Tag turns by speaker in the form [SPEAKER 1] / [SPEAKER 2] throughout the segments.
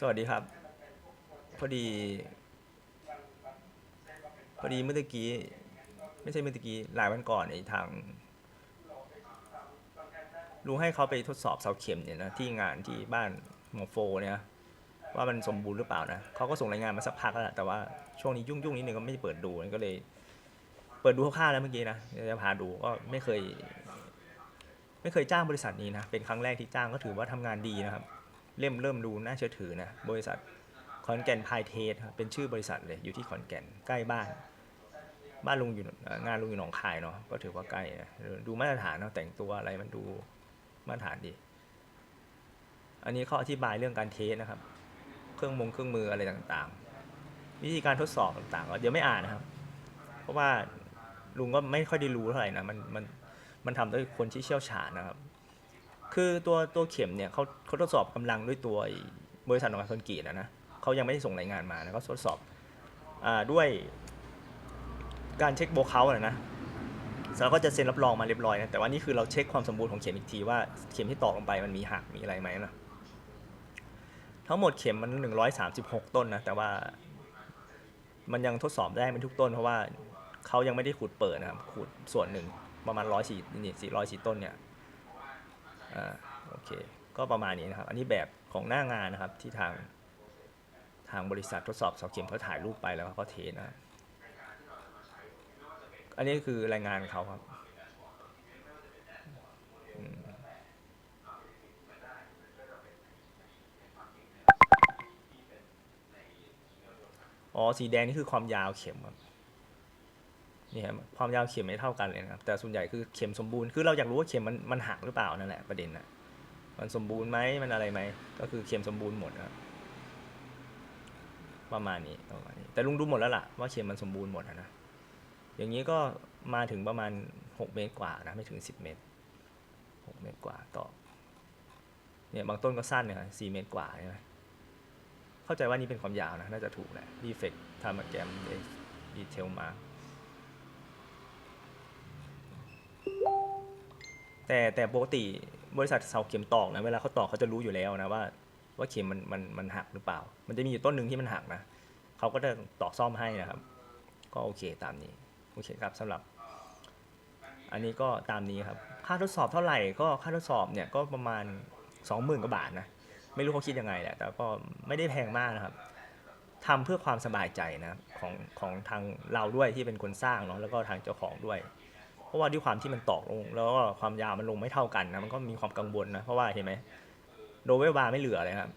[SPEAKER 1] สวัสดีครับ พอดี พอดีเมื่อตะกี้ ไม่ใช่เมื่อตะกี้หลายวันก่อนไอ้ทางลุงให้เขาไปทดสอบเสาเข็มเนี่ยนะที่งานที่บ้านหมอโฟเนี่ยว่ามันสมบูรณ์หรือเปล่านะเขาก็ส่งรายงานมาสักพักแล้วแหละแต่ว่าช่วงนี้ยุ่งๆนิดนึงก็ไม่ได้เปิดดูก็เลย เปิดดูคร่าวๆแล้วเมื่อกี้นะเดี๋ยวจะพาดูก็ไม่เคย ไม่เคยจ้างบริษัทนี้นะเป็นครั้งแรกที่จ้างก็ถือว่าทำงานดีนะครับ เริ่มเริ่มดูน่าเชื่อถือนะ บริษัทขอนแก่นพายเทสครับเป็นชื่อบริษัทเลยอยู่ที่ขอนแก่นใกล้บ้าน บ้านลุงอยู่งานลุงอยู่หนองคายเนาะก็ถือว่าใกล้นะดูมาตรฐานเนาะแต่งตัวอะไรมันดูมาตรฐานดี อันนี้เขาอธิบายเรื่องการเทสนะครับ เครื่องมงเครื่องมืออะไรต่างๆ วิธีการทดสอบต่างๆก็เดี๋ยวไม่อ่านนะครับ เพราะว่าลุงก็ไม่ค่อยได้รู้เท่าไหร่นะมันมันมันทำด้วยคนที่เชี่ยวชาญนะครับ คือตัวตัวเข็มเนี่ยเขาเขาทดสอบกำลังด้วยตัวบริษัทหนองคายคอนกรีตนะนะเขายังไม่ได้ส่งรายงานมานะเขาทดสอบอาด้วยการเช็คโบเขาท์นะนะแล้วก็จะเซ็นรับรองมาเรียบร้อยนะแต่ว่านี่คือเราเช็คความสมบูรณ์ของเข็มอีกทีว่าเข็มที่ตอกลงไปมันมีหักมีอะไรไหมนะทั้งหมดเข็มมัน 136 ต้นนะแต่ว่ามันยังทดสอบได้ไม่ทุกต้น เพราะว่าเขายังไม่ได้ขุดเปิดนะครับขุดส่วนหนึ่งประมาณร้อยสี่นี่สี่ร้อยสี่ต้นเนี่ย อ่าโอเคก็ประมาณนี้นะครับ อันนี้แบบของหน้างานนะครับที่ทางทางบริษัททดสอบเสาเข็มเขาถ่ายรูปไปแล้วเขาเทนะครับอันนี้คือรายงานเขาครับอ๋อสีแดงนี่คือความยาวเข็มครับ นี่ครับความยาวเข็มไม่เท่ากันเลยนะครับแต่ส่วนใหญ่คือเข็มสมบูรณ์คือเราอยากรู้ว่าเข็มมันมันหักหรือเปล่านั่นแหละประเด็นนะมันสมบูรณ์ไหมมันอะไรไหมก็คือเข็มสมบูรณ์หมดนะครับประมาณนี้ประมาณนี้แต่ลุงดูหมดแล้วล่ะว่าเข็มมันสมบูรณ์หมดนะอย่างนี้ก็มาถึงประมาณหกเมตรกว่านะไม่ถึงสิบเมตรหกเมตรกว่าต่อเนี่ยบางต้นก็สั้นเนี่ยสี่เมตรกว่าใช่ไหมเข้าใจว่านี่เป็นความยาวนะน่าจะถูกแหละดีเฟกทำมาแกมดีเทลมา แต่แต่ปกติบริษัทเสาเข็มตอกนะเวลาเขาตอกเขาจะรู้อยู่แล้วนะว่า ว่าเข็มมันมันมันหักหรือเปล่า มันจะมีอยู่ต้นหนึ่งที่มันหักนะเขาก็จะตอกซ่อมให้นะครับ ก็โอเคตามนี้โอเคครับสำหรับ อันนี้ก็ตามนี้ครับ ค่าทดสอบเท่าไหร่ก็ค่าทดสอบเนี่ยก็ประมาณ 20,000กว่าบาทนะไม่รู้เขาคิดยังไงแหละแต่ก็ไม่ได้แพงมากนะครับทำเพื่อความสบายใจนะของของทางเราด้วยที่เป็นคนสร้างเนาะแล้วก็ทางเจ้าของด้วย ราะว่าด้วยความที่มันตอกลง แล้วก็ความยาวมันลงไม่เท่ากันนะมันก็มีความกังวลนะเพราะว่าเห็นไหมโดเวลบาร์ไม่เหลือเลยครับ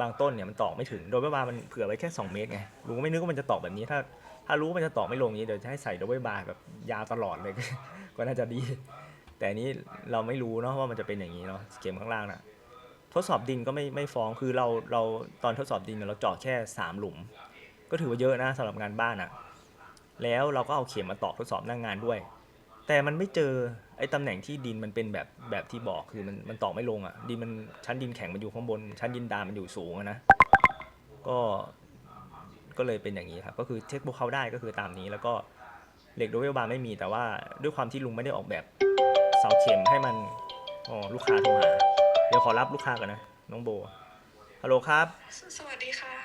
[SPEAKER 1] บางต้นเนี่ยมันตอกไม่ถึงโดเวลบาร์มันเผื่อไว้แค่ 2 เมตรไงลุงก็ไม่นึกว่ามันจะตอกแบบนี้ถ้าถ้ารู้มันจะตอกไม่ลงนี้เดี๋ยวจะให้ใส่โดเวลบาร์แบบยาวตลอดเลย ก็น่าจะดี แต่นี้เราไม่รู้เนาะว่ามันจะเป็นอย่างนี้เนาะเข็มข้างล่างน่ะทดสอบดินก็ไม่ไม่ฟ้องคือเราเราตอนทดสอบดินเนี่ยเราเจาะแค่สามหลุม ก็ถือว่าเยอะนะสำหรับงานบ้านอะแล้วเราก็เอาเข็มมาตอกทดสอบหน้างงานด้วย แต่มันไม่เจอไอ้ตำแหน่งที่ดินมันเป็นแบบแบบที่บอกคือมันมันตอกไม่ลงอะดินมันชั้นดินแข็งมันอยู่ข้างบน ชั้นดินดานมันอยู่สูงอะนะ ก็ก็เลยเป็นอย่างนี้ครับ ก็คือเช็คพวกเขาได้ก็คือตามนี้ แล้วก็เหล็กโดเวลบาร์ไม่มีแต่ว่าด้วยความที่ลุงไม่ได้ออกแบบเสาเข็มให้มันอ๋อลูกค้าโทรหา เดี๋ยวขอรับลูกค้าก่อนนะ น้องโบฮัลโหลครับ
[SPEAKER 2] สสวัสดีค่ะ